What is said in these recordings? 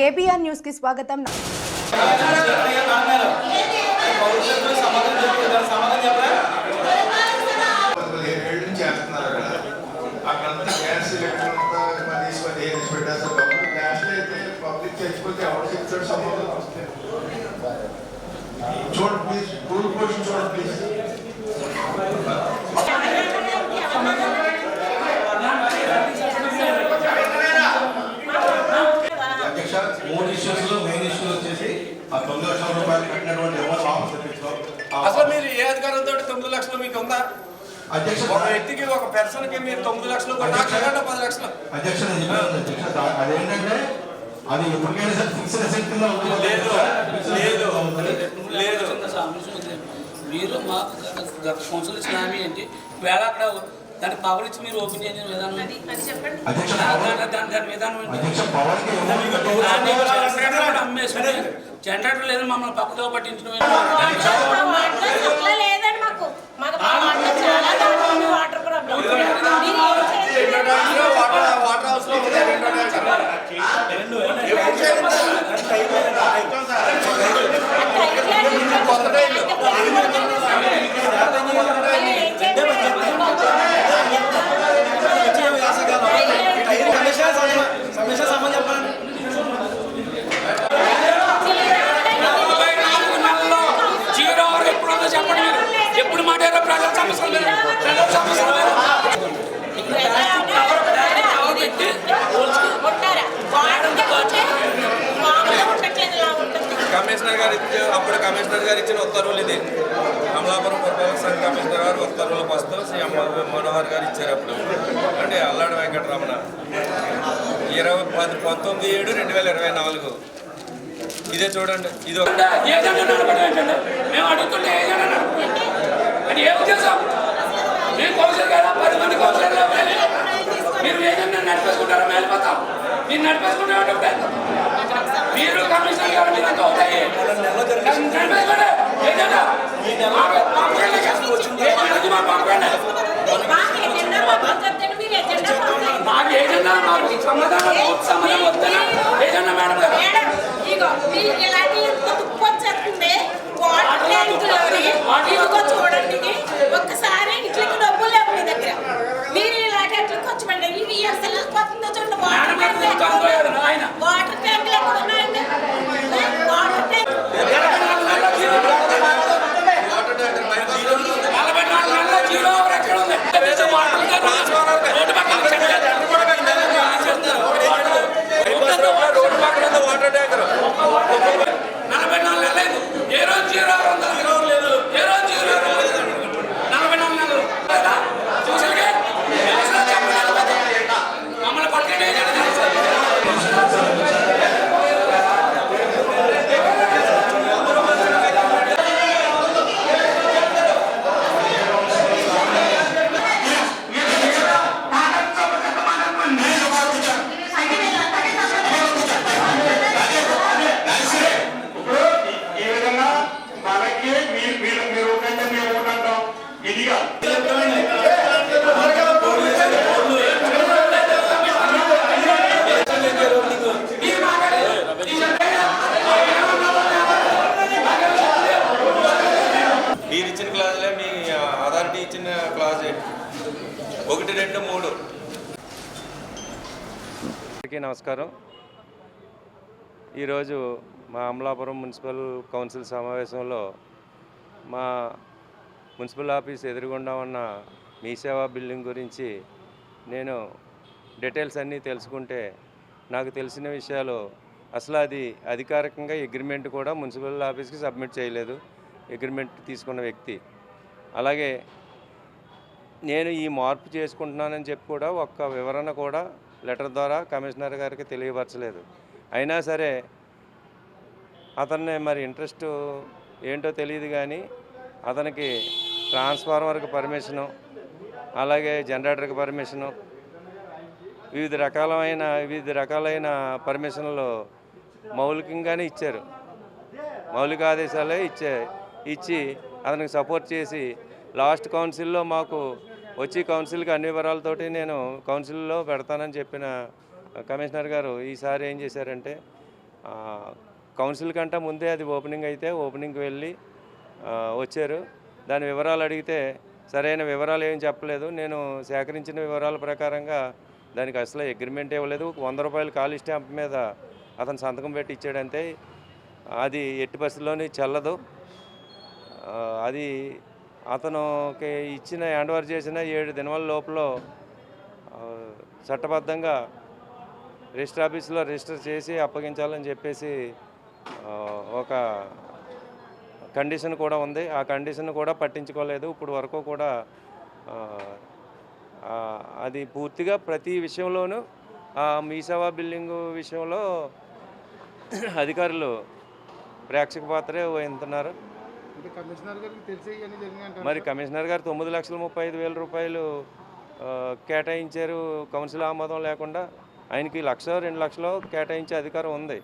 KBR news కి స్వాగతం పదిహేను ఏళ్ళ నుంచి చేస్తున్నారు అక్కడ అక్కడంతా ఎవరు వాపసు అసలు మీరు ఏ అధికారంతో తొమ్మిది లక్షలు మీకు ఉందా? అధ్యక్ష ఒక వ్యక్తికి ఒక పర్సన్కి మీరు తొమ్మిది లక్షలు కొట్టాలంటే పది లక్షలు. అధ్యక్ష నేను చెప్పాను అధ్యక్ష దా- అదేంటంటే అది ఎప్పటికైనా సరే ఫిక్స్డ్ అసెట్ కింద ఉంటుంది. లేదు లేదు లేదు. మీరు మాకు గత సంవత్సరాలు ఇచ్చిన హామీ ఏంటి? వేళ అక్కడ దానికి పవర్ ఇచ్చి మీరు ఓపెన్ చేసిన విధానం దాని పవన్ దాని- దాని దాని విధానం ఏంటి? జనరేటర్ జనరేటర్ లేదు మమ్మల్ని పక్కతో పట్టించడం గారు ఇచ్చిన ఉత్తర్వులు ఇది. అమలాపురం పురపాలక సంఘ కమిషనర్ గారు ఉత్తర్వుల పుస్తకం శ్రీ అమ్మ మనోహర్ గారు ఇచ్చారు అప్పుడు. అంటే అల్లాడు వెంకటరమణ. ఇరవై పది పంతొమ్మిది ఏడు రెండు వేల ఇరవై నాలుగు. ఇదే చూడండి. ఇది ఒక మేము అడుగుతుంటే ఏ ఉద్దేశం? మేము కౌన్సిలర్ కదా పది మంది మీరు ఏజెండా నడిపేసుకుంటారా? వెళ్ళిపోతాం మీరు నడిపేసుకుంటారంటే మీరు కమిషనర్ గారు మీరు అంతా అవుతాయి నడిపేసుకోండి మాకు- ఏజెండాకి మాకు మాకు ఎజెండా మాకు చెప్తాను మీరు ఎజెండా పంపండి. మాకు ఏజెండా మాకు సమాధానం పూర్తి సమాధానం వస్తేనే ఏజెండా మేడం గారు మేడం, ఇగో మీకు ఇలాంటి ఇంత తుప్పు వచ్చేస్తుంది వాటర్ ట్యాంకులోని ఇదిగో చూడండి ఇది. ఒక్కసారి ఇట్లకి డబ్బులు లేవు మీ దగ్గర మీరు ఇలాంటి ఎట్లకి వచ్చి పెట్టండి. ఇవి అసలు పోతుందో చూడండి వాటర్ మేడం గారు ట్యాంకులు కాదు ఎక్కడ ఉన్నాయి? ఆయన. వాటర్ ట్యాంకులు ఎక్కడ ఉన్నాయండి వాటర్ ట్యాంక్ నలభై నాలుగు నెలల జీరో అవర్ ఎక్కడ ఉంది తెలుసు మాటలు కాదు. రోడ్డు పక్కన చెట్టు. రోడ్డు పక్కన ఉంది వాటర్ ట్యాంకర్ నలభై నాలుగు నెలలు అయింది. ఏ రోజు జీరో అవర్ ఉందో జీరో అవర్ లేదు ఏ రోజు జీరో అవర్ లేదు నలభై నాలుగు నెలలు లేదా? చూసారుగా? అసలు చెప్పండి వెళ్ళిపోతాం. మమ్మల్ని పట్టుకుని ఏజెండా తెలుసు. ఈ విధంగా మనకి మీరు మీరు మీరు ఒకటంటే మేము ఒకటంటాం ఇదిగా మీరు మాట్లాడారు. ఈ చెప్పండి. మీరు ఇచ్చిన క్లాసులే మీ అథారిటీ ఇచ్చిన క్లాసే ఒకటి రెండు మూడు. అందరికీ నమస్కారం. ఈరోజు మా అమలాపురం మున్సిపల్ కౌన్సిల్ సమావేశంలో మా మున్సిపల్ ఆఫీస్ ఎదురుగుండా ఉన్న మీ సేవా బిల్డింగ్ గురించి నేను డీటెయిల్స్ అన్నీ తెలుసుకుంటే నాకు తెలిసిన విషయాలు అసలు అది అధికారికంగా అగ్రిమెంట్ కూడా మున్సిపల్ ఆఫీస్కి సబ్మిట్ చేయలేదు. అగ్రిమెంట్ తీసుకున్న వ్యక్తి. అలాగే నేను ఈ మార్పు చేసుకుంటున్నానని చెప్పి కూడా ఒక్క వివరణ కూడా లెటర్ ద్వారా కమిషనర్ గారికి తెలియపరచలేదు. అయినా సరే అతన్ని మరి ఇంట్రెస్ట్ ఏంటో తెలియదు కానీ అతనికి ట్రాన్స్ఫార్మర్కి పర్మిషను అలాగే జనరేటర్కి పర్మిషను వివిధ రకాలైన వివిధ రకాలైన పర్మిషన్లు మౌలికంగానే ఇచ్చారు. మౌలిక ఆదేశాలే ఇచ్చే ఇచ్చి అతనికి సపోర్ట్ చేసి లాస్ట్ కౌన్సిల్లో మాకు వచ్చి కౌన్సిల్కి అన్ని వివరాలతోటి నేను కౌన్సిల్లో పెడతానని చెప్పిన కమిషనర్ గారు ఈసారి ఏం చేశారంటే కౌన్సిల్ కంటే ముందే అది ఓపెనింగ్ అయితే ఓపెనింగ్కి వెళ్ళి వచ్చారు. దాని వివరాలు అడిగితే సరైన వివరాలు ఏం చెప్పలేదు. నేను సేకరించిన వివరాల ప్రకారంగా దానికి అసలు అగ్రిమెంట్ ఇవ్వలేదు. వంద రూపాయలు ఖాళీ స్టాంప్ మీద అతను సంతకం పెట్టి ఇచ్చాడంతే అది ఎట్టి పరిస్థితుల్లోని చల్లదు. అది అతనుకి ఇచ్చిన హ్యాండ్ ఓవర్ చేసిన ఏడు దినాల లోపల చట్టబద్ధంగా రిజిస్టర్ ఆఫీస్లో రిజిస్టర్ చేసి అప్పగించాలని చెప్పేసి ఒక కండిషన్ కూడా ఉంది. ఆ కండిషన్ కూడా పట్టించుకోలేదు. ఇప్పుడు వరకు కూడా అది పూర్తిగా ప్రతి విషయంలోనూ ఆ మీసేవా బిల్డింగ్ విషయంలో అధికారులు ప్రేక్షక పాత్రే వహిస్తున్నారు మరి కమిషనర్ గారు తొమ్మిది లక్షల ముప్పై ఐదు వేల రూపాయలు కేటాయించారు కౌన్సిల్ ఆమోదం లేకుండా. ఆయనకి లక్ష రెండు లక్షలు కేటాయించే అధికారం ఉంది.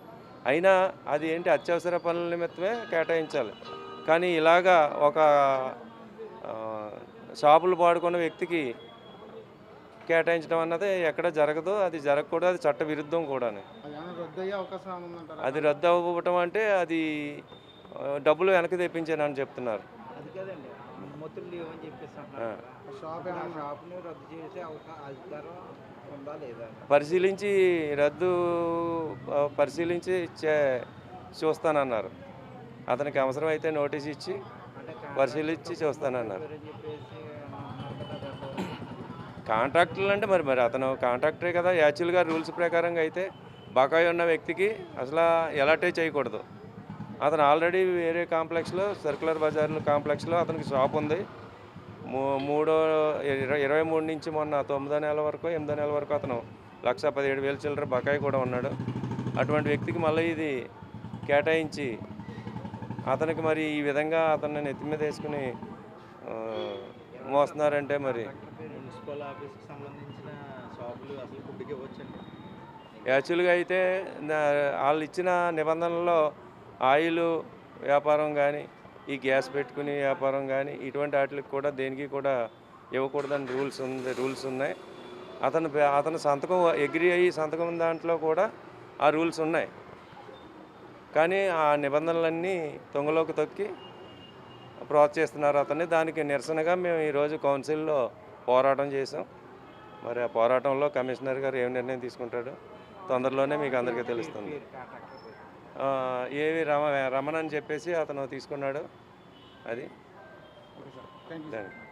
అయినా అది ఏంటి అత్యవసర పనుల నిమిత్తమే కేటాయించాలి. కానీ ఇలాగా ఒక షాపులు పాడుకున్న వ్యక్తికి కేటాయించడం అన్నది ఎక్కడ జరగదు అది జరగకూడదు అది చట్ట విరుద్ధం కూడా అది రద్దు అవ్వటం అంటే అది డబ్బులు వెనక్కి తెప్పించానని చెప్తున్నారు. పరిశీలించి రద్దు పరిశీలించి చూస్తానన్నారు. అతనికి అవసరం అయితే నోటీస్ ఇచ్చి పరిశీలించి చూస్తానన్నారు. కాంట్రాక్టులు అంటే మరి మరి అతను కాంట్రాక్టరే కదా. యాక్చువల్గా రూల్స్ ప్రకారంగా అయితే బకాయి ఉన్న వ్యక్తికి అసలు ఎలాటే చేయకూడదు. అతను ఆల్రెడీ వేరే కాంప్లెక్స్లో సర్కులర్ బజార్లో కాంప్లెక్స్లో అతనికి షాప్ ఉంది. మూ మూడో ఇరవై మూడు నుంచి మొన్న తొమ్మిదో నెల వరకు ఎనిమిదో నెల వరకు అతను లక్ష పదిహేడు వేల చిల్లర బకాయి కూడా ఉన్నాడు. అటువంటి వ్యక్తికి మళ్ళీ ఇది కేటాయించి అతనికి మరి ఈ విధంగా అతన్ని నెత్తి మీద వేసుకుని మోస్తున్నారంటే మరి యాక్చువల్గా అయితే వాళ్ళు ఇచ్చిన నిబంధనల్లో ఆయిల్ వ్యాపారం కానీ ఈ గ్యాస్ పెట్టుకునే వ్యాపారం కానీ ఇటువంటి వాటికి కూడా దేనికి కూడా ఇవ్వకూడదని రూల్స్ ఉంది రూల్స్ ఉన్నాయి. అతను అతను సంతకం ఎగ్రి అయ్యి సంతకం దాంట్లో కూడా ఆ రూల్స్ ఉన్నాయి. కానీ ఆ నిబంధనలన్నీ తొంగలోకి తొక్కి ప్రోత్సహిస్తున్నారు అతన్ని. దానికి నిరసనగా మేము ఈరోజు కౌన్సిల్లో పోరాటం చేసాం మరి ఆ పోరాటంలో కమిషనర్ గారు ఏం నిర్ణయం తీసుకుంటాడో తొందరలోనే మీకు అందరికీ తెలుస్తుంది. ఏవి రమ రమణ అని చెప్పేసి అతను తీసుకున్నాడు. అది. Thank you